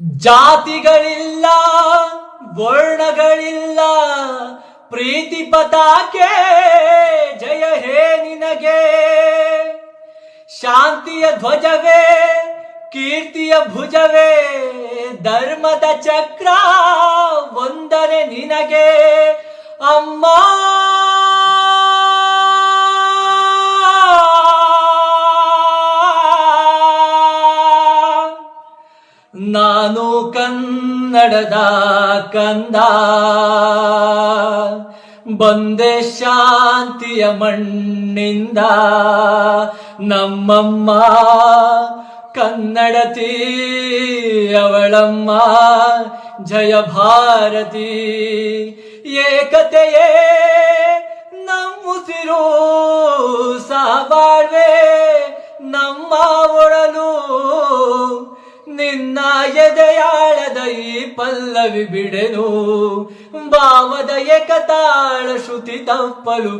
ಜಾತಿಗಳಿಲ್ಲ, ವರ್ಣಗಳಿಲ್ಲ, ಪ್ರೀತಿ ಪತಾಕೆ, ಜಯ ಹೇ ನಿನಗೆ. ಶಾಂತಿಯ ಧ್ವಜವೇ, ಕೀರ್ತಿಯ ಭುಜವೇ, ಧರ್ಮದ ಚಕ್ರ ಒಂದರೆ ನಿನಗೆ. ಅಮ್ಮ ನಾನು ಕನ್ನಡದ ಕಂದ. ಬಂದೆ ಶಾಂತಿಯ ಮಣ್ಣಿಂದ. ನಮ್ಮಮ್ಮ ಕನ್ನಡತಿ ಅವಳಮ್ಮ ಜಯ ಭಾರತಿ. ಏಕತೆಯೇ ನಮ್ಮುಸಿರು ಸಾಬಾಳ್ವೆ ನಿನ್ನ ಎದೆಯಾಳದ ಈ ಪಲ್ಲವಿ ಬಿಡೆನು ಭಾವದ ಏಕತಾಳ ಶ್ರುತಿ ತಪ್ಪಲು